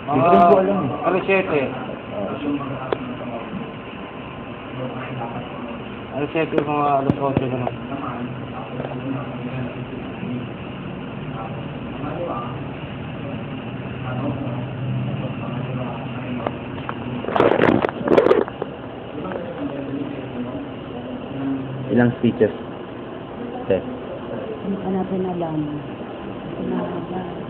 Hindi ko rin po alam eh. Alas 7. Alas 7 mga alas 8 ganun. Ilang stitches? Okay. Hindi pa natin alam. Mahaba.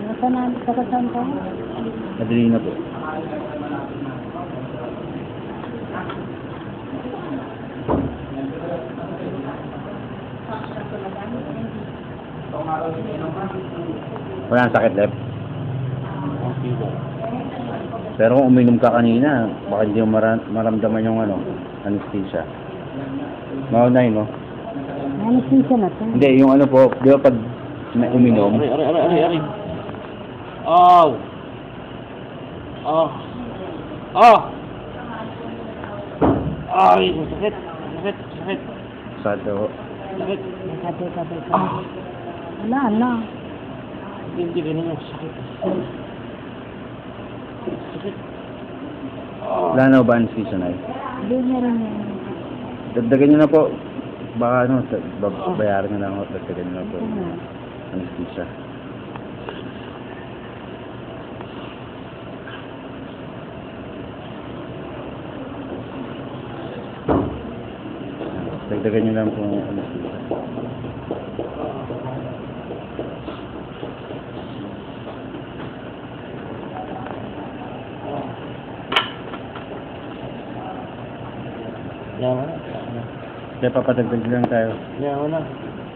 Nasa na, sa kasama ka? Madali na po. Wala nang sakit left. Pero kung uminom ka kanina, baka hindi mo mara- maramdaman yung ano, anesthesia. Maunay, no? Anesthesia na to. Hindi, yung ano po, di ba pag na uminom, Ari, ari, ari, ari, ari. Oh. Oh. Oh. Ay, sakit. Sakit, sakit. sa do, Sakit. Kate-kate ka. Wala na. Hindi ganun yung sakit. Sakit. Oh. wala na ba anesthesia na Hindi meron yan. Dagdagan nyo na po. Baka ano, bayaran na ako, dagdagan nyo na po. Ano? Anesthesia. Dagdagan nyo lang po ang anesthesia. Yaman Kaya papadagdag lang tayo. Yaman na.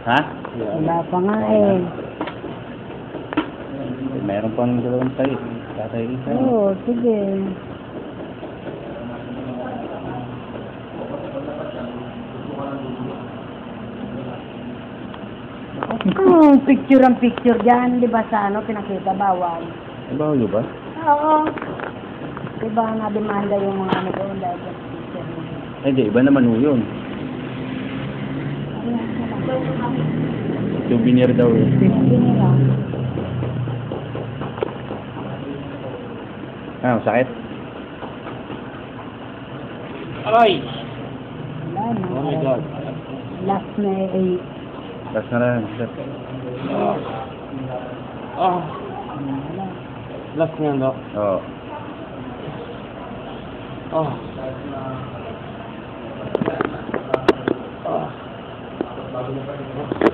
Ha? Wala pa nga eh. Mayroon pang dalawang tayo. Tatay isa. Oo, sige. Hmm, picture ang picture dyan, di ba sa ano, pinakita, bawal. Ay, bawal ba? Oo. Di ba na-demanda yung mga ano doon dahil sa picture. Ay, di, iba naman yun. Souvenir daw nila. Ah, sakit? Ay! Wala na. Oh my God. Last na eh. Tapos na lang. sir. Oh. Oh. Last nga daw. Oo. Oh. Thank you.